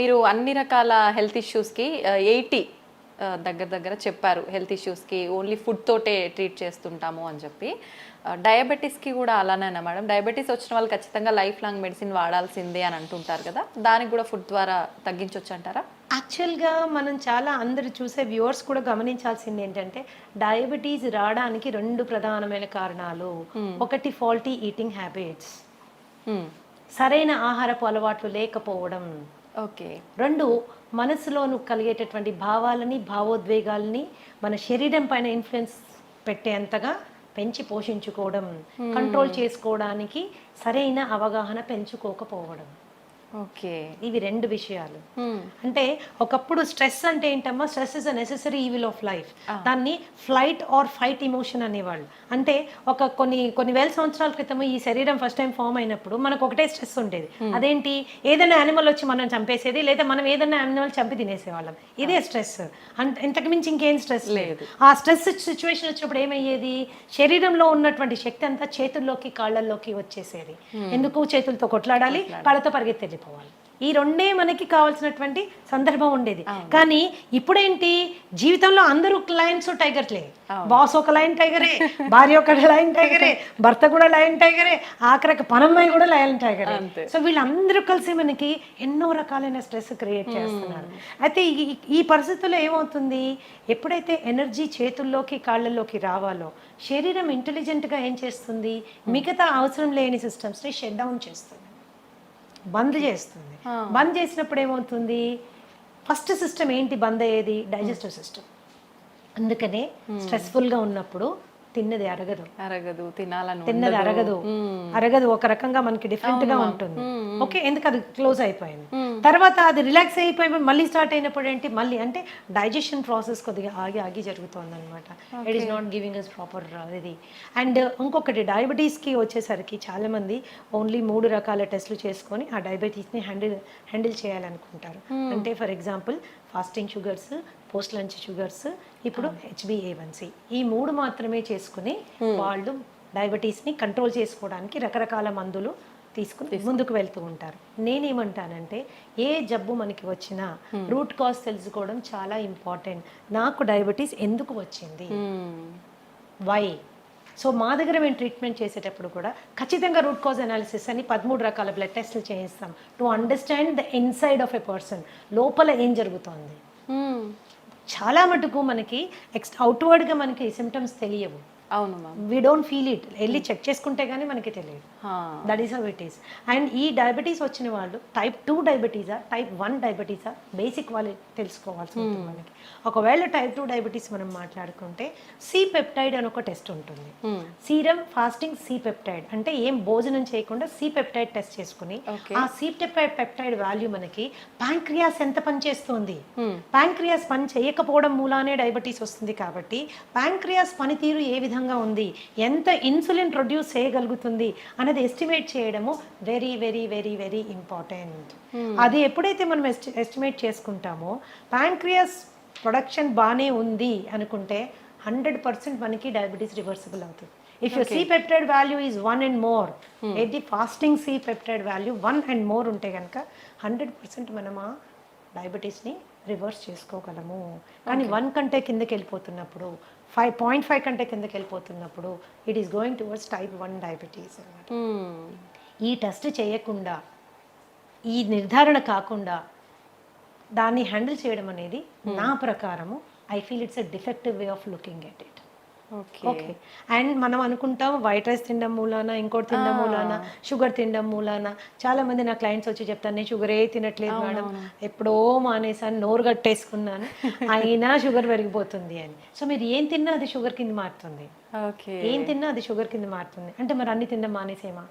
మీరు అన్ని రకాల హెల్త్ ఇష్యూస్కి ఎయిటీ దగ్గర దగ్గర చెప్పారు. హెల్త్ ఇష్యూస్కి ఓన్లీ ఫుడ్ తోటే ట్రీట్ చేస్తుంటాము అని చెప్పి. డయాబెటీస్కి కూడా అలానేనా మేడం. డయాబెటీస్ వచ్చిన వాళ్ళు ఖచ్చితంగా లైఫ్ లాంగ్ మెడిసిన్ వాడాల్సిందే అని అంటుంటారు కదా. దానికి కూడా ఫుడ్ ద్వారా తగ్గించవచ్చు అంటారా? యాక్చువల్గా మనం చాలా అందరు చూసే వ్యూవర్స్ కూడా గమనించాల్సింది ఏంటంటే డయాబెటీస్ రావడానికి రెండు ప్రధానమైన కారణాలు. ఒకటి ఫాల్టీ ఈటింగ్ హ్యాబిట్స్. సరైన ఆహారపు అలవాట్లు లేకపోవడం. ఓకే. రెండు మనసులోను కలిగేటటువంటి భావాలని భావోద్వేగాలని మన శరీరం పైన ఇన్ఫ్లుయెన్స్ పెట్టేంతగా పెంచి పోషించుకోవడం కంట్రోల్ చేసుకోవడానికి సరైన అవగాహన పెంచుకోకపోవడం. ఓకే. ఇవి రెండు విషయాలు. అంటే ఒకప్పుడు స్ట్రెస్ అంటే ఏంటమ్మా? Stress is a necessary evil of life. దాన్ని ఫ్లైట్ ఆర్ ఫైట్ ఇమోషన్ అనేవాళ్ళు. అంటే ఒక కొన్ని కొన్ని వేల సంవత్సరాల క్రితం ఈ శరీరం ఫస్ట్ టైం ఫామ్ అయినప్పుడు మనకు ఒకటే స్ట్రెస్ ఉండేది. అదేంటి? ఏదైనా యానిమల్ వచ్చి మనం చంపేసేది లేదా మనం ఏదైనా యానిమల్ చంపి తినేసేవాళ్ళం. ఇదే స్ట్రెస్. అంటే ఇంతకు మించి ఇంకేం స్ట్రెస్ లేదు. ఆ స్ట్రెస్ సిచ్యువేషన్ వచ్చినప్పుడు ఏమయ్యేది? శరీరంలో ఉన్నటువంటి శక్తి అంతా చేతుల్లోకి కాళ్ళల్లోకి వచ్చేసేది. ఎందుకు? చేతులతో కొట్లాడాలి కాళ్ళతో పరిగెత్తి వెళ్ళిపోవాలి ఈ రెండే మనకి కావాల్సినటువంటి సందర్భం ఉండేది. కానీ ఇప్పుడేంటి? జీవితంలో అందరూ లయన్స్ టైగర్లే బాస్ ఒక లయన్ టైగరే భార్య ఒక లయన్ టైగరే భర్త కూడా లయన్ టైగరే ఆఖరికి పనమ్మాయి కూడా లయన్ టైగరే సో వీళ్ళందరూ కలిసి మనకి ఎన్నో రకాలైన స్ట్రెస్ క్రియేట్ చేస్తున్నారు. అయితే ఈ ఈ పరిస్థితుల్లో ఏమవుతుంది? ఎప్పుడైతే ఎనర్జీ చేతుల్లోకి కాళ్ళల్లోకి రావాలో శరీరం ఇంటెలిజెంట్గా ఏం చేస్తుంది? మిగతా అవసరం లేని సిస్టమ్స్ని షట్ డౌన్ చేస్తుంది. బంద్ చేస్తుంది. బంద్ చేసినప్పుడు ఏమవుతుంది? ఫస్ట్ సిస్టమ్ ఏంటి? బంద్ అయ్యేది? Digestive system. అందుకనే స్ట్రెస్ఫుల్గా ఉన్నప్పుడు తిన్నది అరగదు. అరగదు తినాలని తిన్నది అరగదు. అరగదు ఒక రకంగా మనకి డిఫరెంట్గా ఉంటుంది. ఓకే ఎందుకు అది క్లోజ్ అయిపోయింది? తర్వాత అది రిలాక్స్ అయిపోయి మళ్ళీ స్టార్ట్ అయినప్పుడు ఏంటి? మళ్ళీ అంటే డైజెషన్ ప్రాసెస్ కొద్దిగా ఆగి ఆగి జరుగుతుంది అనమాట it is not giving us proper ఇది. అండ్ ఇంకొకటి డయాబెటీస్కి వచ్చేసరికి చాలా మంది ఓన్లీ మూడు రకాల టెస్టులు చేసుకొని ఆ డయాబెటీస్ని హ్యాండిల్ హ్యాండిల్ చేయాలనుకుంటారు. అంటే for example fasting sugars post lunch sugars ఇప్పుడు హెచ్బిఏవన్సి ఈ మూడు మాత్రమే చేసుకుని వాళ్ళు డయాబెటీస్ని కంట్రోల్ చేసుకోవడానికి రకరకాల మందులు తీసుకుని ముందుకు వెళ్తూ ఉంటారు. నేనేమంటానంటే ఏ జబ్బు మనకి వచ్చినా రూట్ కాజ్ తెలుసుకోవడం చాలా ఇంపార్టెంట్. నాకు డయాబెటీస్ ఎందుకు వచ్చింది? వై? సో మా దగ్గర మేము ట్రీట్మెంట్ చేసేటప్పుడు కూడా ఖచ్చితంగా రూట్ కాజ్ అనాలిసిస్ అని పదమూడు రకాల బ్లడ్ టెస్ట్లు చేయిస్తాం. To understand the inside of a person లోపల ఏం జరుగుతోంది? చాలా మటుకు మనకి ఎక్స్ అవుట్వర్డ్గా మనకి సిమ్టమ్స్ తెలియవు. అవును వీ డోంట్ ఫీల్ ఇట్ వెళ్ళి చెక్ చేసుకుంటే కానీ మనకి తెలియదు. That is it is and ఈ డయాబెటీస్ వచ్చిన వాళ్ళు టైప్ టూ డయాబెటీసా టైప్ వన్ డయాబెటీసా బేసిక్ వాళ్ళు తెలుసుకోవాల్సి ఉంటుంది మనకి. ఒకవేళ టైప్ టూ డయాబెటీస్ మనం మాట్లాడుకుంటే సి పెప్టైడ్ అని ఒక టెస్ట్ ఉంటుంది. సీరం ఫాస్టింగ్ సి పెప్టైడ్ అంటే ఏం భోజనం చేయకుండా సి పెప్టైడ్ టెస్ట్ చేసుకుని. ఆ సి పెప్టైడ్ పెప్టైడ్ వాల్యూ మనకి ప్యాంక్రియాస్ ఎంత పనిచేస్తుంది ప్యాంక్రియాస్ పని చేయకపోవడం మూలానే డయాబెటీస్ వస్తుంది కాబట్టి ప్యాంక్రియాస్ పనితీరు ఏ విధంగా ఉంది? ఎంత ఇన్సులిన్ ప్రొడ్యూస్ చేయగలుగుతుంది? అనేది ఎస్టిమేట్ చేయడము very very very very important. అది ఎప్పుడైతే మనం ఎస్టి ఎస్టిమేట్ చేసుకుంటామో ప్యాంక్రియాస్ ప్రొడక్షన్ బాగానే ఉంది అనుకుంటే హండ్రెడ్ పర్సెంట్ మనకి డయాబెటీస్ రివర్సిబుల్ అవుతుంది. If you C peptide value is one and more ఏంటి fasting C peptide value one and more ఉంటే కనుక హండ్రెడ్ పర్సెంట్ మనం ఆ డయాబెటీస్ని రివర్స్ చేసుకోగలము. కానీ వన్ కంటే కిందకి వెళ్ళిపోతున్నప్పుడు ఫైవ్ పాయింట్ ఫైవ్ కంటే కిందకి వెళ్ళిపోతున్నప్పుడు it is going towards type one diabetes అనమాట ఈ టెస్ట్ చేయకుండా ఈ నిర్ధారణ కాకుండా దాన్ని హ్యాండిల్ చేయడం అనేది నా ప్రకారము I feel it's a defective way of looking at it okay. Okay. And మనం అనుకుంటాం వైట్ రైస్ తినడం మూలాన ఇంకోటి తినడం మూలాన షుగర్ తినడం మూలాన. చాలా మంది నా క్లయింట్స్ వచ్చి చెప్తాను నేను షుగర్ ఏ తినట్లేదు మేడం. ఎప్పుడో మానేసాను నోరు కట్టేసుకున్నాను. అయినా షుగర్ పెరిగిపోతుంది అని. సో మీరు ఏం తిన్నా అది షుగర్ కింద మారుతుంది. ఓకే. ఏం తిన్నా అది షుగర్ కింద మారుతుంది. అంటే మరి అన్ని తినడం మానేసేమా?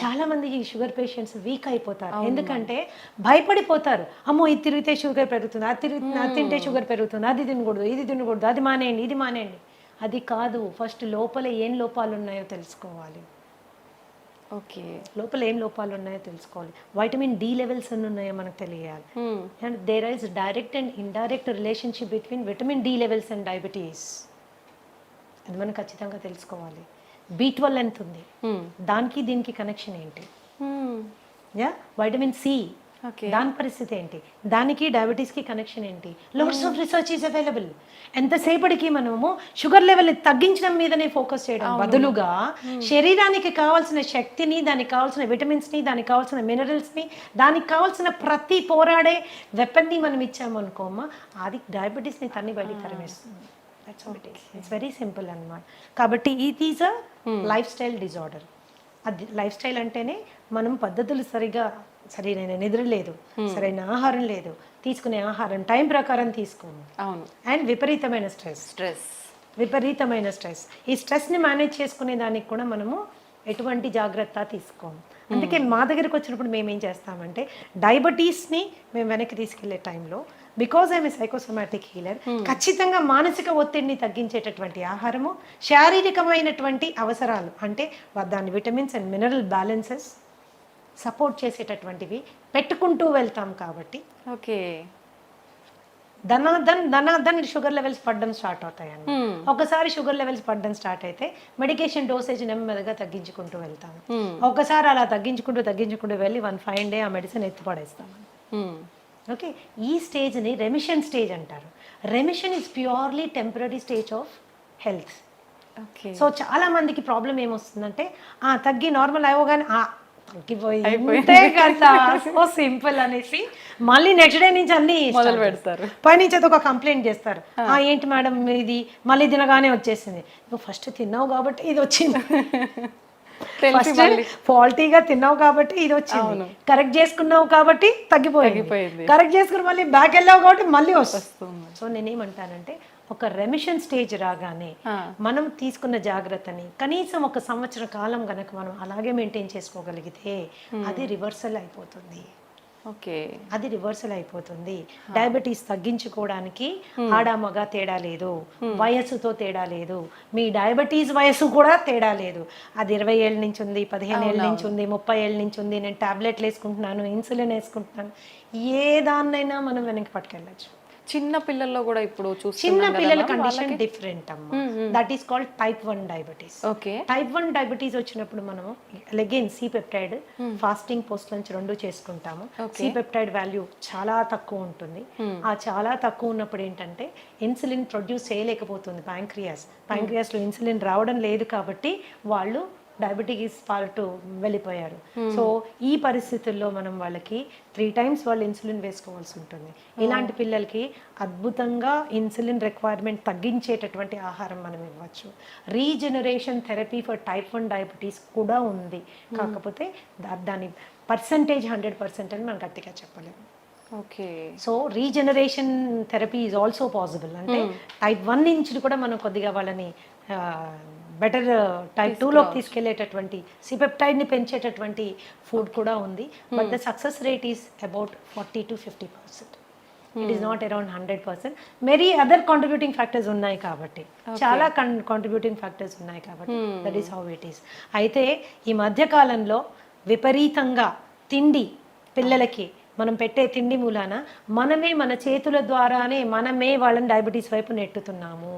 చాలా మంది ఈ షుగర్ పేషెంట్స్ వీక్ అయిపోతారు. ఎందుకంటే భయపడిపోతారు. అమ్మో ఇది తిరిగితే షుగర్ పెరుగుతుంది? అది తిరిగి అది తింటే షుగర్ పెరుగుతుంది? అది తినకూడదు ఇది తినకూడదు అది మానేయండి ఇది మానేయండి. అది కాదు ఫస్ట్ లోపల ఏం లోపాలు ఉన్నాయో తెలుసుకోవాలి. ఓకే. లోపల ఏం లోపాలు ఉన్నాయో తెలుసుకోవాలి. వైటమిన్ డి లెవెల్స్ ఎన్ని ఉన్నాయో మనకు తెలియాలి. And there is direct and indirect relationship between vitamin D levels and diabetes అది మనం ఖచ్చితంగా తెలుసుకోవాలి. బీ ట్వెల్వ్ ఎంత ఉంది. దానికి దీనికి కనెక్షన్ ఏంటి? యా వైటమిన్ సి దాని పరిస్థితి ఏంటి? దానికి డయాబెటీస్కి కనెక్షన్ ఏంటి? Lots of research is available ఎంతసేపటికి మనము షుగర్ లెవెల్ని తగ్గించడం మీదనే ఫోకస్ చేయడం బదులుగా శరీరానికి కావాల్సిన శక్తిని దానికి కావాల్సిన విటమిన్స్ని దానికి కావాల్సిన మినరల్స్ని దానికి కావాల్సిన ప్రతి పోరాడే వెపన్ని మనం ఇచ్చామనుకోమా అది డయాబెటీస్ని తన్ని బయటికి తరిమేస్తుంది. ఇట్స్ వెరీ సింపుల్ అన్నమాట. కాబట్టి ఇది is a lifestyle disorder అది లైఫ్ స్టైల్ అంటేనే మనం పద్ధతులు సరిగా సరైన నిద్ర లేదు. సరైన ఆహారం లేదు. తీసుకునే ఆహారం టైం ప్రకారం తీసుకోము అవును. అండ్ విపరీతమైన స్ట్రెస్. స్ట్రెస్. విపరీతమైన స్ట్రెస్. ఈ స్ట్రెస్ని మేనేజ్ చేసుకునే దానికి కూడా మనము ఎటువంటి జాగ్రత్త తీసుకోము. అందుకే మా దగ్గరికి వచ్చినప్పుడు మేము ఏం చేస్తామంటే డయాబెటీస్ని మేము వెనక్కి తీసుకెళ్ళే టైంలో బికాజ్ ఐఎమ్ సైకోసోమాటిక్ హీలర్ ఖచ్చితంగా మానసిక ఒత్తిడిని తగ్గించేటటువంటి ఆహారము శారీరకమైనటువంటి అవసరాలు అంటే దాని vitamins and mineral balances support చేసేటటువంటివి పెట్టుకుంటూ వెళ్తాం కాబట్టి. ఓకే. ధనాధన్ ధనాధన్ షుగర్ లెవెల్స్ పడడం స్టార్ట్ అవుతాయండి ఒకసారి షుగర్ లెవెల్స్ పడడం స్టార్ట్ అయితే మెడికేషన్ డోసేజ్ నెమ్మదిగా తగ్గించుకుంటూ వెళ్తాము ఒకసారి అలా తగ్గించుకుంటూ తగ్గించుకుంటూ వెళ్ళి వన్ ఫైవ్ డే ఆ మెడిసిన్ ఎత్తి పడేస్తాము ఓకే? ఈ స్టేజ్ని రెమిషన్ స్టేజ్ అంటారు. Remission is purely temporary stage of health. Okay. So చాలా మందికి ప్రాబ్లం ఏమొస్తుందంటే ఆ తగ్గి నార్మల్ అవ్వగానే ఆ తగ్గిపోయి అంతే కదా సో సింపుల్ అనేసి మళ్ళీ నెక్స్ట్ డే నుంచి అన్ని మొదలు పెడతారు. పైనుంచి అది ఒక కంప్లైంట్ చేస్తారు. ఆ. ఏంటి మేడం ఇది? మళ్ళీ తినగానే వచ్చేసింది. నువ్వు ఫస్ట్ తిన్నావు కాబట్టి ఇది వచ్చింది. ఫస్ట్ ఫాల్టీగా తిన్నావు కాబట్టి ఇది వచ్చింది. కరెక్ట్ చేసుకున్నావు కాబట్టి తగ్గిపోయింది. తగ్గిపోయింది. కరెక్ట్ చేసుకుని మళ్ళీ బ్యాక్ వెళ్ళావు కాబట్టి మళ్ళీ వస్తుంది. సో నేనేమంటానంటే ఒక రెమిషన్ స్టేజ్ రాగానే మనం తీసుకున్న జాగ్రత్తని కనీసం ఒక సంవత్సర కాలం గనక మనం అలాగే మెయింటైన్ చేసుకోగలిగితే అది రివర్సల్ అయిపోతుంది. ఓకే. అది రివర్సల్ అయిపోతుంది. డయాబెటీస్ తగ్గించుకోవడానికి ఆడ మగ తేడా లేదు. వయస్సుతో తేడా లేదు. మీ డయాబెటీస్ వయస్సు కూడా తేడా లేదు. అది ఇరవై ఏళ్ళ నుంచి ఉంది పదిహేను ఏళ్ళ నుంచి ఉంది ముప్పై ఏళ్ళ నుంచి ఉంది. నేను టాబ్లెట్లు వేసుకుంటున్నాను ఇన్సులిన్ వేసుకుంటున్నాను. ఏ దాన్నైనా మనం వెనక్కి పట్టుకెళ్ళచ్చు. చిన్న పిల్లల్లో కూడా ఇప్పుడు చిన్న పిల్లల కండిషన్ డిఫరెంట్ అమ్మా. That is called type one diabetes okay. Type one diabetes వచ్చినప్పుడు మనము again C peptide fasting post lunch రెండు చేసుకుంటాము. సి పెప్టైడ్ వాల్యూ చాలా తక్కువ ఉంటుంది. ఆ చాలా తక్కువ ఉన్నప్పుడు ఏంటంటే ఇన్సులిన్ ప్రొడ్యూస్ చేయలేకపోతుంది ప్యాంక్రియాస్ ప్యాంక్రియాస్లో ఇన్సులిన్ రావడం లేదు కాబట్టి వాళ్ళు డయాబెటీస్ పార్ట్ వెళ్ళిపోయారు. సో ఈ పరిస్థితుల్లో మనం వాళ్ళకి త్రీ టైమ్స్ వాళ్ళు ఇన్సులిన్ వేసుకోవాల్సి ఉంటుంది. ఇలాంటి పిల్లలకి అద్భుతంగా ఇన్సులిన్ రిక్వైర్మెంట్ తగ్గించేటటువంటి ఆహారం మనం ఇవ్వచ్చు. Regeneration therapy for type one diabetes కూడా ఉంది. కాకపోతే దా- దాని పర్సంటేజ్ హండ్రెడ్ పర్సెంట్ అని మనం గట్టిగా చెప్పలేము. Okay. So regeneration therapy is also possible అంటే టైప్ వన్ నుంచి కూడా మనం కొద్దిగా వాళ్ళని బెటర్ టైప్ టూలోకి తీసుకెళ్ళేటటువంటి సిపెప్టైడ్ని పెంచేటటువంటి ఫుడ్ కూడా ఉంది. But the success rate is about forty to fifty percent it is not around hundred percent many other contributing factors ఉన్నాయి కాబట్టి. చాలా కాంట్రిబ్యూటింగ్ ఫ్యాక్టర్స్ ఉన్నాయి కాబట్టి. That is how it is అయితే ఈ మధ్య కాలంలో విపరీతంగా తిండి పిల్లలకి మనం పెట్టే తిండి మూలాన మనమే మన చేతుల ద్వారానే మనమే వాళ్ళని డయాబెటీస్ వైపు నెట్టుతున్నాము.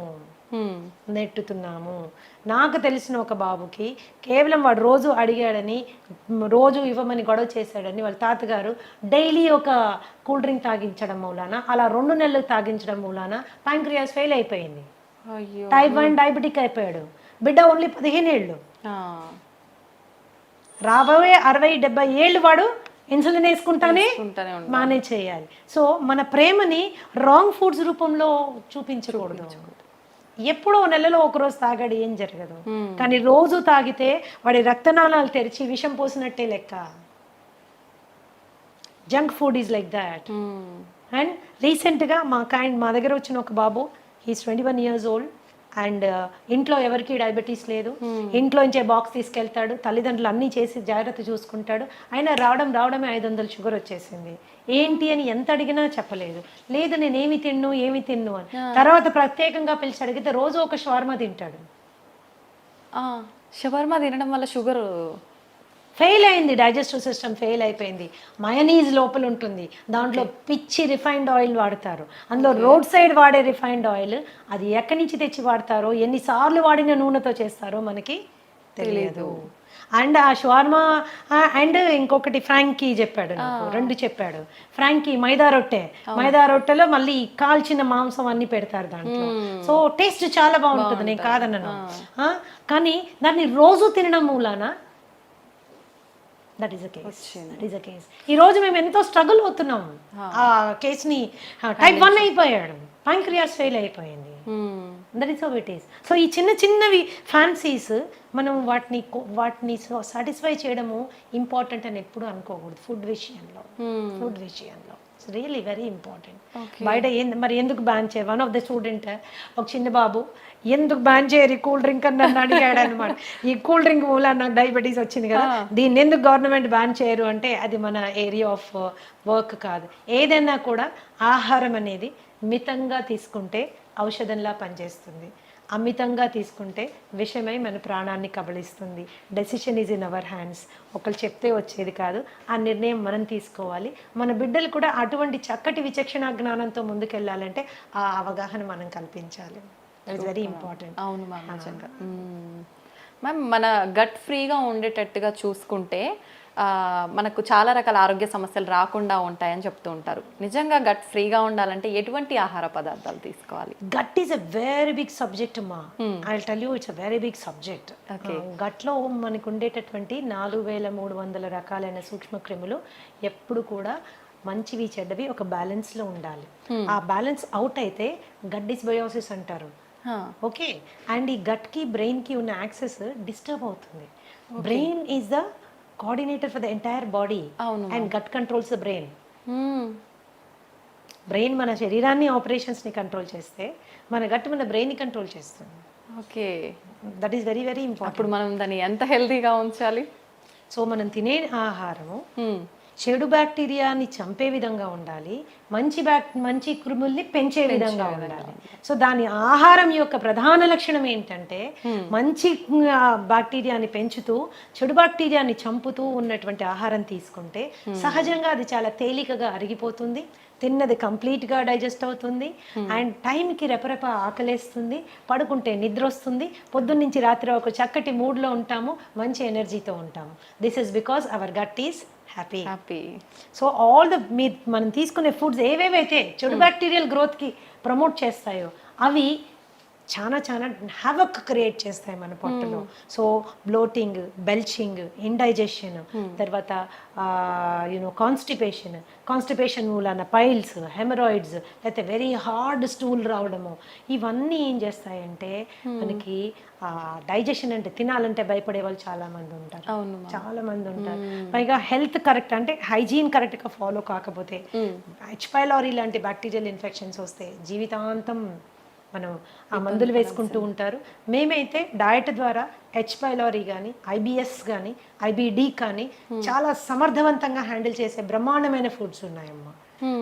నెట్టుతున్నాము. నాకు తెలిసిన ఒక బాబుకి కేవలం వాడు రోజు అడిగాడని రోజు ఇవ్వమని గొడవ చేశాడని వాళ్ళ తాతగారు డైలీ ఒక కూల్ డ్రింక్ తాగించడం మూలాన అలా రెండు నెలలు తాగించడం మూలాన ప్యాంక్రియాస్ ఫెయిల్ అయిపోయింది. టైప్ వన్ డయాబెటిక్ అయిపోయాడు. బిడ్డ ఓన్లీ పదిహేను ఏళ్ళు. రాబోయే అరవై డెబ్బై ఏళ్ళు వాడు ఇన్సులిన్ వేసుకుంటానే మేనేజ్ చేయాలి సో మన ప్రేమని రాంగ్ ఫుడ్స్ రూపంలో చూపించకూడదు. ఎప్పుడో నెలలో ఒక రోజు తాగాడు ఏం జరగదు. కానీ రోజు తాగితే వాడి రక్తనాళాలు తెరిచి విషం పోసినట్టే లెక్క. Junk food is like that. And రీసెంట్గా మా కైండ్ మా దగ్గర వచ్చిన ఒక బాబు he's twenty one years old and ఇంట్లో ఎవరికి డయాబెటీస్ లేదు. ఇంట్లో నుంచే బాక్స్ తీసుకెళ్తాడు తల్లిదండ్రులు అన్నీ చేసి జాగ్రత్త చూసుకుంటాడు. అయినా రావడం రావడమే ఐదు వందల షుగర్ వచ్చేసింది. ఏంటి అని ఎంత అడిగినా చెప్పలేదు. లేదు నేను ఏమి తిన్ను ఏమి తిన్ను అని. తర్వాత ప్రత్యేకంగా పిలిచి అడిగితే రోజు ఒక షవర్మ తింటాడు. షవర్మా తినడం వల్ల షుగర్ ఫెయిల్ అయింది డైజెస్టివ్ సిస్టమ్ ఫెయిల్ అయిపోయింది. మయనీస్ లోపల ఉంటుంది. దాంట్లో పిచ్చి రిఫైన్డ్ ఆయిల్ వాడతారు. అందులో రోడ్ సైడ్ వాడే రిఫైన్డ్ ఆయిల్ అది ఎక్కడి నుంచి తెచ్చి వాడతారో ఎన్నిసార్లు వాడిన నూనెతో చేస్తారో మనకి తెలియదు. అండ్ ఆ షవర్మా అండ్ ఇంకొకటి ఫ్రాంకీ చెప్పాడు నాకు. రెండు చెప్పాడు. ఫ్రాంకీ మైదా రొట్టె. మైదా రొట్టెలో మళ్ళీ కాల్చిన మాంసం అన్ని పెడతారు దాంట్లో. సో టేస్ట్ చాలా బాగుంటుంది నేను కాదన్నాను కానీ దాన్ని రోజు తినడం మూలాన? That is a case that is a case ఈ రోజు మేము ఎంతో స్ట్రగుల్ అవుతున్నాం. ఆ. కేసుని టైప్ వన్ అయిపోయాడు. ప్యాంక్రియాస్ ఫెయిల్ అయిపోయింది. That is how it is so ఈ చిన్న చిన్నవి ఫ్యాన్సీస్ మనం వాటిని వాటిని సాటిస్ఫై చేయడము ఇంపార్టెంట్ అని ఎప్పుడు అనుకోకూడదు ఫుడ్ విషయంలో. ఫుడ్ విషయంలో. ఇట్స్ రియలీ వెరీ ఇంపార్టెంట్ బయట మరి ఎందుకు బ్యాన్ చేయ వన్ ఆఫ్ ద స్టూడెంట్ ఒక చిన్న బాబు ఎందుకు బ్యాన్ చేయరు? కూల్ డ్రింక్ అని నన్ను అడిగాడు అనమాట ఈ కూల్ డ్రింక్ మూల నాకు డయాబెటీస్ వచ్చింది కదా దీన్ని ఎందుకు గవర్నమెంట్ బ్యాన్ చేయరు? అంటే అది మన ఏరియా ఆఫ్ వర్క్ కాదు. ఏదైనా కూడా ఆహారం అనేది మితంగా తీసుకుంటే ఔషధంలా పనిచేస్తుంది. అమితంగా తీసుకుంటే విషమై మన ప్రాణాన్ని కబళిస్తుంది. Decision is in our hands ఒకళ్ళు చెప్తే వచ్చేది కాదు. ఆ నిర్ణయం మనం తీసుకోవాలి. మన బిడ్డలు కూడా అటువంటి చక్కటి విచక్షణ జ్ఞానంతో ముందుకెళ్ళాలంటే ఆ అవగాహన మనం కల్పించాలి. దట్ ఇస్ వెరీ ఇంపార్టెంట్ అవును మ్యామ్ మ్యామ్ మన గట్ ఫ్రీగా ఉండేటట్టుగా చూసుకుంటే మనకు చాలా రకాల ఆరోగ్య సమస్యలు రాకుండా ఉంటాయని చెప్తూ ఉంటారు. నిజంగా గట్ ఫ్రీగా ఉండాలంటే ఎటువంటి ఆహార పదార్థాలు తీసుకోవాలి? Gut is a very big subject అమ్మా I tell you it's a very big subject. గట్లో మనకు ఉండేటటువంటి నాలుగు వేల మూడు వందల రకాలైన సూక్ష్మ క్రిములు ఎప్పుడు కూడా మంచివి చెడ్డవి ఒక balance లో ఉండాలి ఆ బ్యాలెన్స్ అవుట్ అయితే గట్ డిస్బయోసిస్ అంటారు. ఓకే. అండ్ ఈ గట్కి బ్రెయిన్కి ఉన్న యాక్సెస్ డిస్టర్బ్ అవుతుంది. Brain is the coordinator for the entire body అవును and gut controls the brain. Brain మన శరీరాన్ని ఆపరేషన్స్ని కంట్రోల్ చేస్తే మన గట్టు మన బ్రెయిన్ని కంట్రోల్ చేస్తుంది. Okay that is very very important అప్పుడు మనం దాన్ని ఎంత హెల్తీగా ఉంచాలి? సో మనం తినే ఆహారము మ్మ్. చెడు బ్యాక్టీరియాని చంపే విధంగా ఉండాలి మంచి బ్యాక్ మంచి క్రిముల్ని పెంచే విధంగా ఉండాలి. సో దాని ఆహారం యొక్క ప్రధాన లక్షణం ఏంటంటే మంచి బ్యాక్టీరియాని పెంచుతూ చెడు బ్యాక్టీరియాని చంపుతూ ఉన్నటువంటి ఆహారం తీసుకుంటే సహజంగా అది చాలా తేలికగా అరిగిపోతుంది తిన్నది కంప్లీట్గా డైజెస్ట్ అవుతుంది అండ్ టైంకి రెపరెప ఆకలేస్తుంది పడుకుంటే నిద్ర వస్తుంది పొద్దున్న నుంచి రాత్రి ఒక చక్కటి మూడ్లో ఉంటాము మంచి ఎనర్జీతో ఉంటాము. This is because our gut is happy happy so all the మీ మనం తీసుకునే ఫుడ్స్ ఏవేవైతే చెడు బ్యాక్టీరియల్ గ్రోత్కి ప్రమోట్ చేస్తాయో అవి చాలా చాలా హ్యావక్ క్రియేట్ చేస్తాయి మన పొట్టలో. సో బ్లోటింగ్ బెల్చింగ్ ఇండైజెషన్ తర్వాత యూనో కాన్స్టిపేషన్ కాన్స్టిపేషన్ మూలాన పైల్స్ హెమరాయిడ్స్ లేకపోతే వెరీ హార్డ్ స్టూల్ రావడము. ఇవన్నీ ఏం చేస్తాయంటే మనకి డైజెషన్ అంటే తినాలంటే భయపడే వాళ్ళు చాలా మంది ఉంటారు. చాలా మంది ఉంటారు. పైగా హెల్త్ కరెక్ట్ అంటే హైజీన్ కరెక్ట్గా ఫాలో కాకపోతే హెచ్ పైలారీ లాంటి బ్యాక్టీరియల్ ఇన్ఫెక్షన్స్ వస్తే జీవితాంతం మనం ఆ మందులు వేసుకుంటూ ఉంటారు. మేమైతే డయట్ ద్వారా హెచ్ పైలారీ కానీ ఐబిఎస్ కానీ ఐబిడి కానీ చాలా సమర్థవంతంగా హ్యాండిల్ చేసే బ్రహ్మాండమైన ఫుడ్స్ ఉన్నాయమ్మా.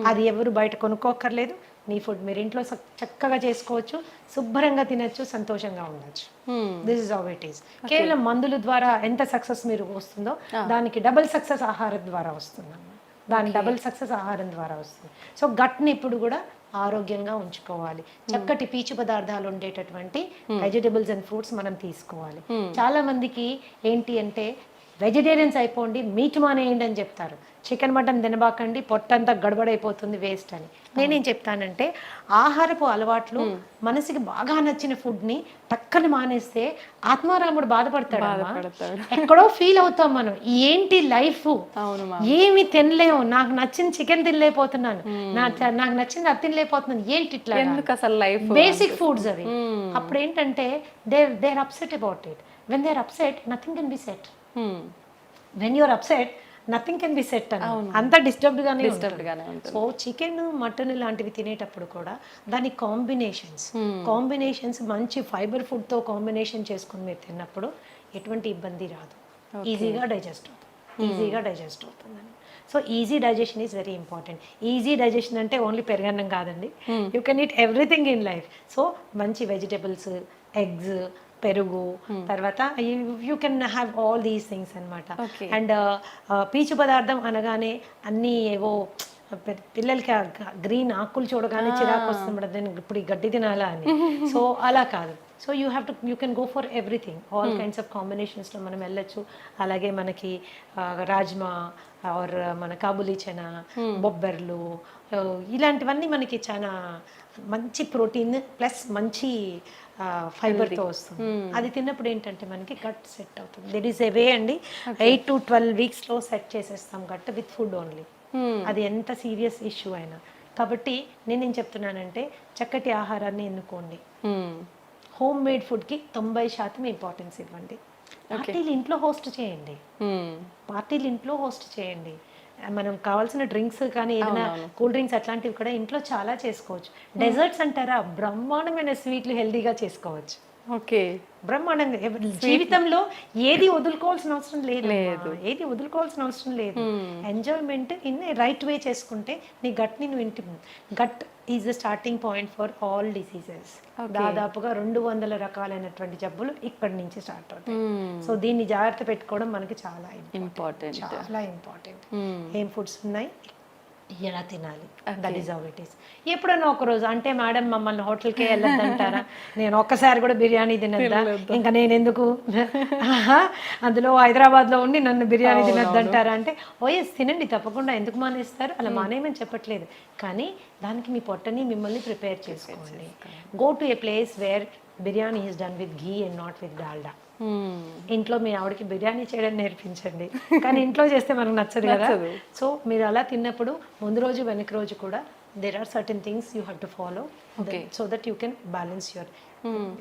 అది ఎవరు బయట కొనుక్కోక్కర్లేదు. మీ ఫుడ్ మీరు ఇంట్లో చక్- చక్కగా చేసుకోవచ్చు శుభ్రంగా తినచ్చు సంతోషంగా ఉండొచ్చు. This is how it is కేవలం మందుల ద్వారా ఎంత సక్సెస్ మీరు వస్తుందో దానికి డబుల్ సక్సెస్ ఆహారం ద్వారా వస్తుంది దాని డబుల్ సక్సెస్ ఆహారం ద్వారా వస్తుంది. సో గట్ని ఇప్పుడు కూడా ఆరోగ్యంగా ఉంచుకోవాలి. చక్కటి పీచు పదార్థాలు ఉండేటటువంటి వెజిటబుల్స్ అండ్ ఫ్రూట్స్ మనం తీసుకోవాలి. చాలా మందికి ఏంటి అంటే వెజిటేరియన్స్ అయిపోండి మీట్ మానేయండి అని చెప్తారు. చికెన్ మటన్ తినబాకండి పొట్టంతా గడబడైపోతుంది వేస్ట్ అని. నేనేం చెప్తానంటే ఆహారపు అలవాట్లు మనసుకి బాగా నచ్చిన ఫుడ్ని టక్కన మానేస్తే ఆత్మారాముడు బాధపడతాడు. ఎక్కడో ఫీల్ అవుతాం మనం. ఏంటి లైఫ్ ఏమి తినలేము. నాకు నచ్చిన చికెన్ తినలేకపోతున్నాను. నా నాకు నచ్చింది అది తినలేకపోతున్నాను. ఏంటి ఇట్లా? ఎందుకు అసలు లైఫ్ బేసిక్ ఫుడ్స్ అవి. అప్పుడు ఏంటంటే they they're upset about it when they're upset nothing can be set when you're upset nothing can be set అని అంతా డిస్టర్బ్డ్ గానే డిస్టర్బ్డ్ గానే సో చికెన్ మటన్ లాంటివి తినేటప్పుడు కూడా దాని కాంబినేషన్స్ కాంబినేషన్స్ మంచి ఫైబర్ ఫుడ్తో కాంబినేషన్ చేసుకుని మీరు తిన్నప్పుడు ఎటువంటి ఇబ్బంది రాదు. ఈజీగా డైజెస్ట్ అవుతుంది. ఈజీగా డైజెస్ట్ అవుతుందని so easy digestion is very important easy digestion అంటే ఓన్లీ పెరగన్నం కాదండి. You can eat everything in life so మంచి వెజిటబుల్స్ ఎగ్స్ పెరుగు తర్వాత you can have all these things అనమాట. అండ్ పీచు పదార్థం అనగానే అన్నీ ఏవో పిల్లలకి ఆ గ్రీన్ ఆకులు చూడగానే చిరాకు వస్తుంది నేను ఇప్పుడు ఈ గడ్డి తినాలా అని. సో అలా కాదు. So you have to you can go for everything all kinds of కాంబినేషన్స్లో మనం వెళ్ళొచ్చు. అలాగే మనకి రాజ్మా ఆర్ మన కాబులి చెనా బొబ్బర్లు ఆ, ఇలాంటివన్నీ మనకి చాలా మంచి ప్రోటీన్ ప్లస్ మంచి ఫైబర్తో వస్తుంది. అది తిన్నప్పుడు ఏంటంటే మనకి గట్ సెట్ అవుతుంది. దెర్ ఈస్ ఏ వే అండి. ఎయిట్ టు ట్వెల్వ్ వీక్స్లో సెట్ చేసేస్తాం గట్ విత్ ఫుడ్ ఓన్లీ అది ఎంత సీరియస్ ఇష్యూ అయినా. కాబట్టి నేనేం చెప్తున్నానంటే చక్కటి ఆహారాన్ని ఎన్నుకోండి. Hmm. హోమ్ మేడ్ ఫుడ్కి తొంభై శాతం ఇంపార్టెన్స్ ఇవ్వండి. పార్టీలు ఇంట్లో హోస్ట్ చేయండి. Hmm. పార్టీలు ఇంట్లో హోస్ట్ చేయండి. మనం కావాల్సిన డ్రింక్స్ కానీ ఏదైనా కూల్ డ్రింక్స్ అట్లాంటివి కూడా ఇంట్లో చాలా చేసుకోవచ్చు. డెజర్ట్స్ అంటారా? బ్రహ్మాండమైన స్వీట్లు హెల్దీగా చేసుకోవచ్చు. ఓకే. బ్రహ్మాండంగా జీవితంలో ఏది వదులుకోవాల్సిన అవసరం లేదు ఏది వదులుకోవాల్సిన అవసరం లేదు. ఎంజాయ్మెంట్ ఇన్ రైట్ వే చేసుకుంటే నీ గట్ని నువ్వు ఇంటి gut is the starting point for all diseases దాదాపుగా రెండు వందల రకాలైనటువంటి జబ్బులు ఇక్కడి నుంచి స్టార్ట్ అవుతాయి. సో దీన్ని జాగ్రత్త పెట్టుకోవడం మనకి చాలా ఇంపార్టెంట్ చాలా ఇంపార్టెంట్ ఏం ఫుడ్స్ ఉన్నాయి? ఎలా తినాలి. That is how it is ఎప్పుడన్నా ఒక రోజు అంటే మేడం మమ్మల్ని హోటల్కే వెళ్ళొద్దంటారా? నేను ఒక్కసారి కూడా బిర్యానీ తినద్దా? ఇంకా నేను ఎందుకు అందులో హైదరాబాద్లో ఉండి నన్ను బిర్యానీ తినొద్దంటారా అంటే ఓఎస్ తినండి తప్పకుండా ఎందుకు మానేస్తారు? అలా మానేయమని చెప్పట్లేదు. కానీ దానికి మీ పొట్టని మిమ్మల్ని ప్రిపేర్ చేసుకోండి. Go to a place where biryani is done with ghee and not with Dalda Hmm. ఇంట్లో మీ ఆవిడకి బిర్యానీ చేయడం నేర్పించండి. కానీ ఇంట్లో చేస్తే మనకు నచ్చదు కదా. సో మీరు అలా తిన్నప్పుడు ముందు రోజు వెనక రోజు కూడా there are certain things you have to follow so that you can balance your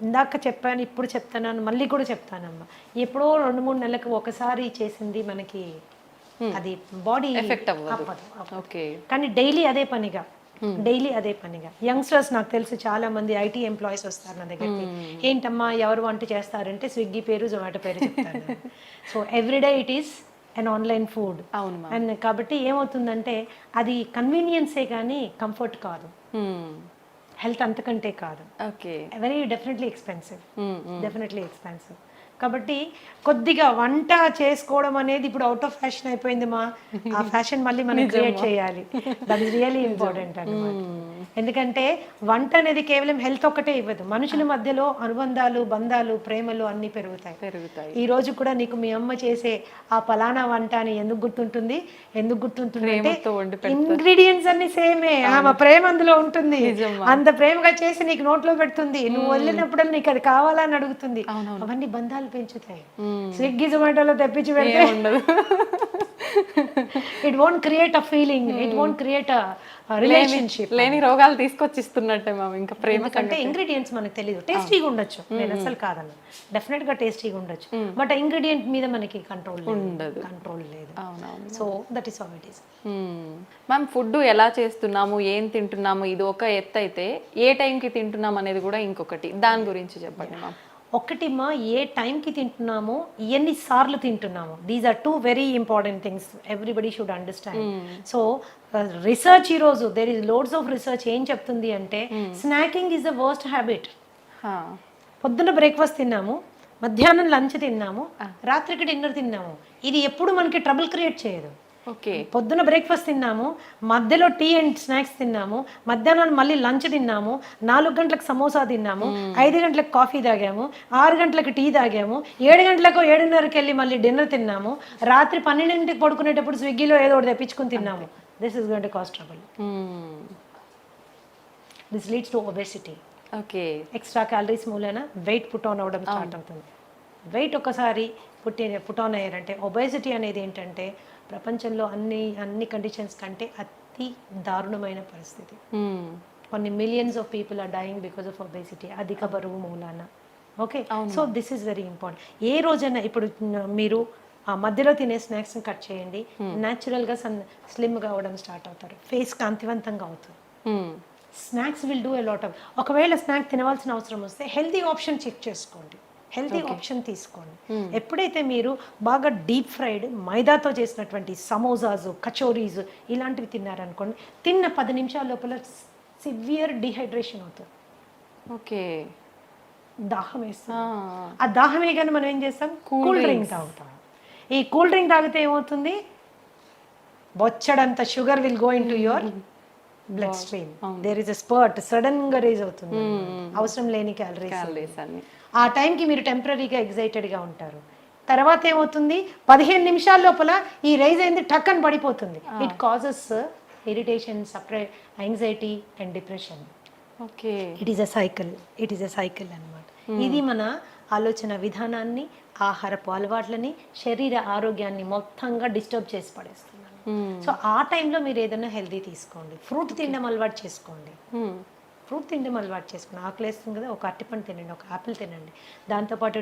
ఇందాక చెప్పాను ఇప్పుడు చెప్తాను మళ్ళీ కూడా చెప్తానమ్మా. ఎప్పుడో రెండు మూడు నెలలకు ఒకసారి చేసింది మనకి అది బాడీ ఎఫెక్ట్ అవ్వదు. ఓకే కానీ డైలీ అదే పనిగా. డైలీ అదే పనిగా. యంగ్స్టర్స్ నాకు తెలుసు చాలా మంది ఐటీ ఎంప్లాయీస్ వస్తారు నా దగ్గరికి. ఏంటమ్మా ఎవరు వంట చేస్తారంటే స్విగ్గీ పేరు జొమాటో పేరు చెప్తారు so everyday it is an online food అవును అండ్ కాబట్టి ఏమవుతుందంటే అది కన్వీనియన్సే కానీ కంఫర్ట్ కాదు. హెల్త్ అంతకంటే కాదు. Okay very definitely expensive definitely expensive కాబట్టి కొద్దిగా వంట చేసుకోవడం అనేది ఇప్పుడు అవుట్ ఆఫ్ ఫ్యాషన్ అయిపోయింది మా. ఆ ఫ్యాషన్ మళ్ళీ మనం క్రియేట్ చేయాలి. దట్ ఇస్ రియలీ ఇంపార్టెంట్ అన్నమాట. ఎందుకంటే వంట అనేది కేవలం హెల్త్ ఒక్కటే ఇవ్వదు. మనుషుల మధ్యలో అనుబంధాలు బంధాలు ప్రేమలు అన్నీ పెరుగుతాయి. పెరుగుతాయి. ఈ రోజు కూడా నీకు మీ అమ్మ చేసే ఆ పలానా వంట అని ఎందుకు గుర్తుంటుంది? ఎందుకు గుర్తుంటుంది అంటే ఇంగ్రీడియంట్స్ అన్ని సేమే. ఆమె ప్రేమ అందులో ఉంటుంది. అంత ప్రేమగా చేసి నీకు నోట్లో పెడుతుంది. నువ్వు వెళ్ళినప్పుడు నీకు అది కావాలని అడుగుతుంది. అవన్నీ బంధాలు. పెంచుతాయి స్విగ్గీ జొమాటోలో తెప్పించి పెడితే ఉండదు. It won't create a feeling it won't create a relationship లేని రోగాలు తీసుకొచ్చిస్తున్నట్టే మ్యామ్ ఇంకా ప్రేమ ఎందుకంటే ఇంగ్రీడియంట్స్ మనకు తెలియదు టేస్టీగా ఉండొచ్చు. నేను అసలు కాదన్న. డెఫినెట్గా టేస్టీగా ఉండొచ్చు బట్ ఇంగ్రీడియంట్ మీద మనకి కంట్రోల్ ఉండదు. కంట్రోల్ లేదు. So that is how it is ma'am food ఎలా చేస్తున్నాము ఏం తింటున్నాము ఇది ఒక ఎత్తు అయితే ఏ టైంకి తింటున్నాం అనేది కూడా ఇంకొకటి. దాని గురించి చెప్పండి మ్యామ్ ఒకటి మా ఏ టైంకి తింటున్నామో ఎన్ని సార్లు తింటున్నాము these are two very important things everybody should understand so research ఈరోజు there is loads of research ఏం చెప్తుంది అంటే snacking is the worst habit పొద్దున్న బ్రేక్ఫాస్ట్ తిన్నాము మధ్యాహ్నం లంచ్ తిన్నాము రాత్రికి డిన్నర్ తిన్నాము. ఇది ఎప్పుడు మనకి ట్రబుల్ క్రియేట్ చేయదు. ఓకే పొద్దున బ్రేక్ఫాస్ట్ తిన్నాము మధ్యలో టీ అండ్ స్నాక్స్ తిన్నాము మధ్యాహ్నం మళ్ళీ లంచ్ తిన్నాము నాలుగు గంటలకు సమోసా తిన్నాము ఐదు గంటలకు కాఫీ తాగాము ఆరు గంటలకు టీ తాగాము ఏడు గంటలకు ఏడున్నరకి వెళ్ళి మళ్ళీ డిన్నర్ తిన్నాము రాత్రి పన్నెండింటికి పడుకునేటప్పుడు స్విగ్గీలో ఏదో ఒకటి తెప్పించుకుని తిన్నాము. This is going to cause trouble this leads to obesity okay extra calories మూలన వెయిట్ పుట్ ఆన్ అవ్వడం స్టార్ట్ అవుతుంది. వెయిట్ ఒకసారి పుట్టి పుట్ ఆన్ అయ్యారంటే ఒబేసిటీ అనేది ఏంటంటే ప్రపంచంలో అన్ని అన్ని కండిషన్స్ కంటే అతి దారుణమైన పరిస్థితి. కొన్ని millions of people are dying because of obesity అధిక బరువు మూలాన. Okay so this is very important ఏ రోజైనా ఇప్పుడు మీరు ఆ మధ్యలో తినే స్నాక్స్ కట్ చేయండి. న్యాచురల్గా సన్ స్లిమ్గా అవ్వడం స్టార్ట్ అవుతారు. ఫేస్ కాంతివంతంగా అవుతుంది snacks will do a lot of ఒకవేళ స్నాక్ తినవలసిన అవసరం వస్తే హెల్తీ ఆప్షన్ చెక్ చేసుకోండి. హెల్తీ ఆప్షన్ తీసుకోండి. ఎప్పుడైతే మీరు బాగా డీప్ ఫ్రైడ్ మైదాతో చేసినటువంటి సమోసాస్ కచోరీస్ ఇలాంటివి తిన్నారనుకోండి తిన్న పది నిమిషాల లోపల సివియర్ డిహైడ్రేషన్ అవుతుంది. ఓకే. దాహం వేస్తుంది. ఆ. దాహమే కానీ మనం ఏం చేస్తాం? కూల్ డ్రింక్ తాగుతాం. ఈ కూల్ డ్రింక్ తాగితే ఏమవుతుంది? బొచ్చడంత sugar will go into your bloodstream. There is a spurt సడన్గా రేజ్ అవుతుంది. అవసరం లేని క్యాలరీస్ ఆ టైంకి మీరు టెంపరీగా ఎగ్జైటెడ్గా ఉంటారు. తర్వాత ఏమవుతుంది? పదిహేను నిమిషాల లోపల ఈ రైజ్ అయింది టక్ అని పడిపోతుంది it causes irritation సపరే anxiety and depression okay. It is a cycle it is a cycle అనమాట ఇది మన ఆలోచన విధానాన్ని ఆహారపు అలవాట్లని శరీర ఆరోగ్యాన్ని మొత్తంగా డిస్టర్బ్ చేసి పడేస్తున్నాను సో ఆ టైంలో మీరు ఏదైనా హెల్దీ తీసుకోండి. ఫ్రూట్ తినడం అలవాటు చేసుకోండి. ఫ్రూట్ తినడం అలవాటు చేసుకోండి ఆకలి వేస్తుంది కదా ఒక అరటిపండు తినండి ఒక ఆపిల్ తినండి. దాంతోపాటు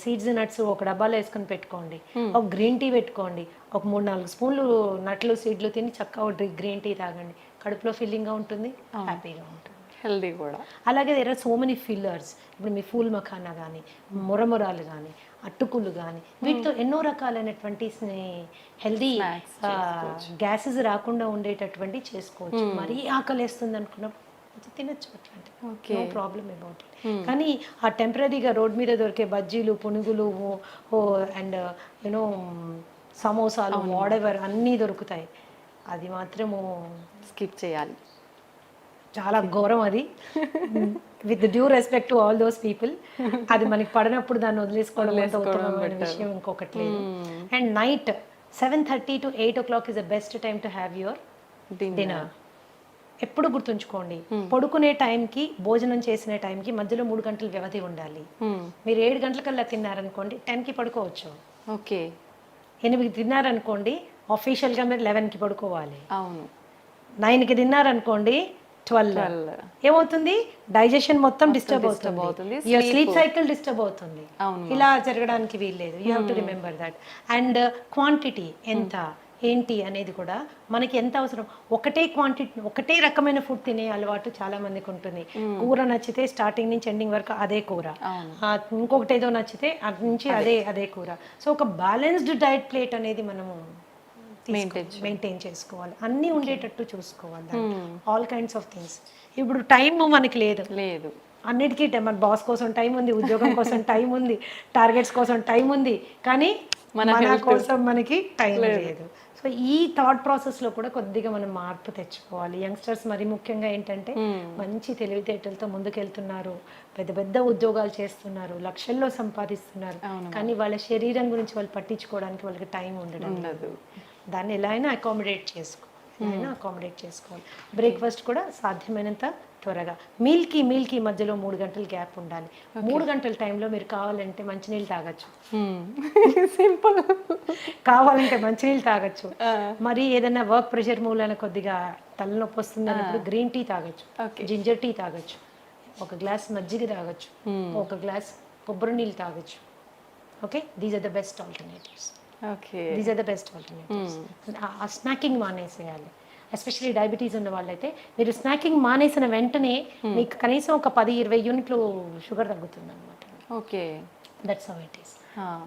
సీడ్స్ నట్స్ ఒక డబ్బాలో వేసుకొని పెట్టుకోండి. ఒక గ్రీన్ టీ పెట్టుకోండి. ఒక మూడు నాలుగు స్పూన్లు నట్లు సీడ్లు తిని చక్కగా గ్రీన్ టీ తాగండి. కడుపులో ఫీలింగ్గా ఉంటుంది హ్యాపీగా ఉంటుంది. హెల్దీ కూడా. అలాగే there are so many fillers ఇప్పుడు మీ ఫూల్ మఖానా కానీ మురమురాలు కానీ అట్టుకులు కానీ వీటితో ఎన్నో రకాలైనటువంటి హెల్దీ గ్యాసెస్ రాకుండా ఉండేటటువంటి చేసుకోవచ్చు. మరీ ఆకలి వేస్తుంది అనుకున్నప్పుడు కొంచెం తినచ్చు అట్లాంటి నో ప్రాబ్లమ్ అబౌట్ ఇట్ కానీ ఆ టెంపరీగా రోడ్ మీద దొరికే బజ్జీలు పునుగులు అండ్ యూనో సమోసాలు వాడెవర్ అన్నీ దొరుకుతాయి. అది మాత్రము స్కిప్ చేయాలి. చాలా ఘోరం అది. With due respect to all those people అది మనకి పడినప్పుడు దాన్ని వదిలేసుకోవడం ఉత్తమమైన విషయం ఇంకొకటి లేదు. And night seven thirty to eight o'clock is the best time to have your dinner ఎప్పుడు గుర్తుంచుకోండి. పడుకునే టైంకి భోజనం చేసిన టైంకి మధ్యలో మూడు గంటల వ్యవధి ఉండాలి. మీరు ఏడు గంటలకల్లా తిన్నారనుకోండి టెన్కి పడుకోవచ్చు. ఓకే. ఎనిమిది తిన్నారనుకోండి ఆఫీషియల్గా మీరు లెవెన్కి పడుకోవాలి. అవును. నైన్కి తిన్నారనుకోండి ట్వెల్వ్. ఏమవుతుంది? డైజెషన్ మొత్తం డిస్టర్బ్ అవుతుంది. యువర్ స్లీప్ సైకిల్ డిస్టర్బ్ అవుతుంది. ఇలా జరగడానికి వీల్లేదు. You have to remember that and quantity ఎంత? ఏంటి అనేది కూడా మనకి ఎంత అవసరం? ఒకటే క్వాంటిటీ ఒకటే రకమైన ఫుడ్ తినే అలవాటు చాలా మందికి ఉంటుంది. కూర నచ్చితే స్టార్టింగ్ నుంచి ఎండింగ్ వరకు అదే కూర. ఇంకొకటి ఏదో నచ్చితే అటు నుంచి అదే అదే. కూర. సో ఒక బ్యాలెన్స్డ్ డైట్ ప్లేట్ అనేది మనము మెయింటైన్ చేసుకోవాలి. అన్నీ ఉండేటట్టు చూసుకోవాలి ఆల్ కైండ్స్ ఆఫ్ థింగ్స్ ఇప్పుడు టైం మనకి లేదు. లేదు. అన్నిటికీ టైం మన బాస్ కోసం టైం ఉంది ఉద్యోగం కోసం టైం ఉంది టార్గెట్స్ కోసం టైం ఉంది కానీ మన కోసం మనకి టైం లేదు. సో ఈ థాట్ ప్రాసెస్లో కూడా కొద్దిగా మనం మార్పు తెచ్చుకోవాలి. యంగ్స్టర్స్ మరి ముఖ్యంగా ఏంటంటే మంచి తెలివితేటలతో ముందుకెళ్తున్నారు. పెద్ద పెద్ద ఉద్యోగాలు చేస్తున్నారు. లక్షల్లో సంపాదిస్తున్నారు. కానీ వాళ్ళ శరీరం గురించి వాళ్ళు పట్టించుకోవడానికి వాళ్ళకి టైం ఉండడం దాన్ని ఎలా అయినా అకామిడేట్ చేసుకోవాలి అయినా అకామిడేట్ చేసుకోవాలి. బ్రేక్ఫాస్ట్ కూడా సాధ్యమైనంత త్వరగా. మీల్కి మీల్కి మధ్యలో మూడు గంటల గ్యాప్ ఉండాలి. మూడు గంటల టైంలో మీరు కావాలంటే మంచినీళ్ళు తాగొచ్చు. సింపుల్ కావాలంటే మంచినీళ్ళు తాగొచ్చు. మరి ఏదైనా వర్క్ ప్రెషర్ మూలన కొద్దిగా తలనొప్పి వస్తుంది అన్నప్పుడు గ్రీన్ టీ తాగొచ్చు. జింజర్ టీ తాగొచ్చు. ఒక గ్లాస్ మజ్జిగ తాగొచ్చు. ఒక గ్లాస్ కొబ్బరి నీళ్ళు తాగొచ్చు. Okay these are the best alternatives these are the best alternatives ఆ స్నాకింగ్ మానేసేయాలి. ఎస్పెషల్లీ డయాబెటీస్ ఉన్న వాళ్ళైతే మీరు స్నాకింగ్ మానేసిన వెంటనే మీకు కనీసం ఒక పది ఇరవై యూనిట్లు షుగర్ తగ్గుతుంది అనమాట okay that's how it is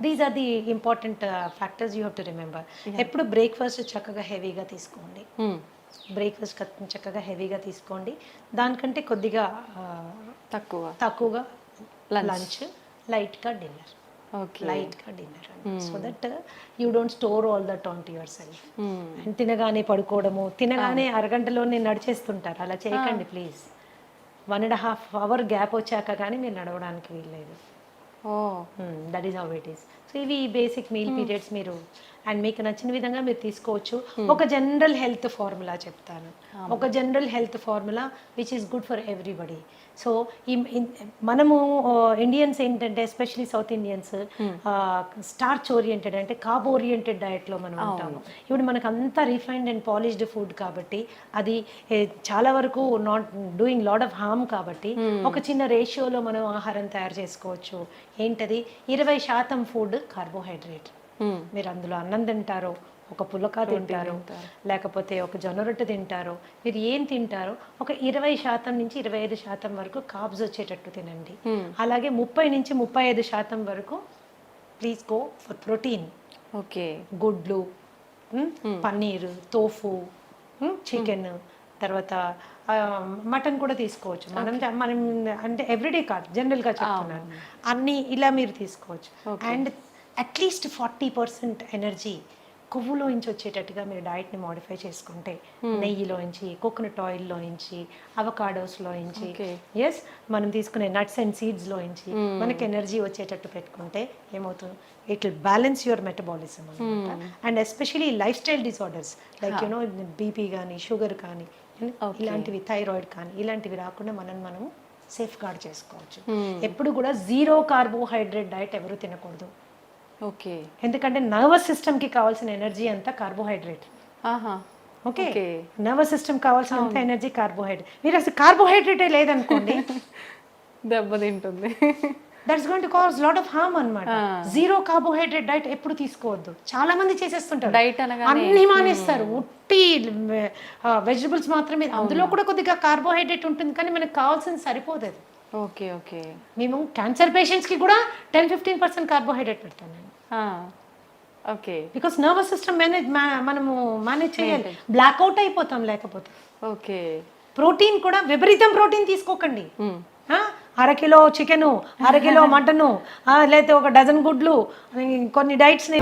these are the important factors you have to remember ఎప్పుడు బ్రేక్ఫాస్ట్ చక్కగా హెవీగా తీసుకోండి. బ్రేక్ఫాస్ట్ చక్కగా హెవీగా తీసుకోండి. దానికంటే కొద్దిగా తక్కువ. తక్కువగా లంచ్ లైట్గా డిన్నర్ లైట్గా dinner so that you don't store all that onto yourself and తినగానే పడుకోవడము తినగానే అరగంటలోనే నడిచేస్తుంటారు. అలా చేయకండి please one and half hour gap వచ్చాక కానీ మీరు నడవడానికి వీల్లేదు. That is how it is so ఇవి బేసిక్ మీల్ పీరియడ్స్ మీరు అండ్ మీకు నచ్చిన విధంగా మీరు తీసుకోవచ్చు. ఒక జనరల్ హెల్త్ ఫార్ములా చెప్తాను. ఒక general health formula which is good for everybody so ఈ మనము ఇండియన్స్ ఏంటంటే especially south Indians starch oriented అంటే కాబ్ ఓరియంటెడ్ డయట్లో మనం ఉంటాము. ఇప్పుడు మనకు అంతా రిఫైన్డ్ అండ్ పాలిష్డ్ ఫుడ్ కాబట్టి అది చాలా వరకు not doing lot of harm కాబట్టి ఒక చిన్న రేషియోలో మనం ఆహారం తయారు చేసుకోవచ్చు. ఏంటది? ఇరవై శాతం ఫుడ్ కార్బోహైడ్రేట్ మీరు అందులో అన్నం తింటారో ఒక పులక తింటారు లేకపోతే ఒక జొన్న రొట్టె తింటారు. మీరు ఏం తింటారో ఒక ఇరవై శాతం నుంచి ఇరవై ఐదు శాతం వరకు కాబ్స్ వచ్చేటట్టు తినండి. అలాగే ముప్పై నుంచి ముప్పై ఐదు శాతం వరకు please go for protein okay. గుడ్లు పన్నీరు తోఫు చికెన్ తర్వాత మటన్ కూడా తీసుకోవచ్చు. మనం మనం అంటే ఎవ్రీడే కాదు జనరల్గా చెప్తున్నాను. అన్ని ఇలా మీరు తీసుకోవచ్చు. And at least forty percent energy కొవ్వులోంచి వచ్చేటట్టుగా మీరు డైట్ని మాడిఫై చేసుకుంటే నెయ్యిలోంచి కోకోనట్ ఆయిల్లోంచి అవకాడోస్లోంచి. ఎస్ మనం తీసుకునే నట్స్ అండ్ సీడ్స్లోంచి మనకి ఎనర్జీ వచ్చేటట్టు పెట్టుకుంటే ఏమవుతుంది? It will balance your metabolism అనమాట and especially lifestyle disorders like you know BP కానీ షుగర్ కానీ ఇలాంటివి థైరాయిడ్ కానీ ఇలాంటివి రాకుండా మనం మనము సేఫ్ గార్డ్ చేసుకోవచ్చు ఎప్పుడు కూడా జీరో కార్బోహైడ్రేట్ డైట్ ఎవరు తినకూడదు. ఓకే. ఎందుకంటే నర్వస్ సిస్టమ్కి కావాల్సిన ఎనర్జీ అంతా కార్బోహైడ్రేట్. ఆహా. ఓకే. నర్వస్ సిస్టమ్ కావాల్సినంత ఎనర్జీ కార్బోహైడ్రేట్. మీరు అసలు కార్బోహైడ్రేటే లేదనుకోండి. దెబ్బతింటుంది. That's going to cause lot of harm అన్నమాట. జీరో కార్బోహైడ్రేట్ డైట్ ఎప్పుడు తీసుకోవద్దు. చాలా మంది చేసేస్తుంటారు. అనగానే- అన్ని మానేస్తారు. ఉట్టి వెజిటబుల్స్ మాత్రమే. అందులో కూడా కొద్దిగా కార్బోహైడ్రేట్ ఉంటుంది కానీ మనకు కావాల్సింది సరిపోదు అది ఓకే ఓకే. మేము క్యాన్సర్ పేషెంట్స్కి కూడా టెన్ ఫిఫ్టీన్ పర్సెంట్ కార్బోహైడ్రేట్ పెడతాను నేను okay. Because nervous system manage మనము మేనేజ్ చేయాలి. బ్లాక్అవుట్ అయిపోతాం లేకపోతే. ఓకే. ప్రోటీన్ కూడా విపరీతం ప్రోటీన్ తీసుకోకండి. అరకిలో చికెను అరకిలో మటను లేకపోతే ఒక డజన్ గుడ్లు కొన్ని డైట్స్ని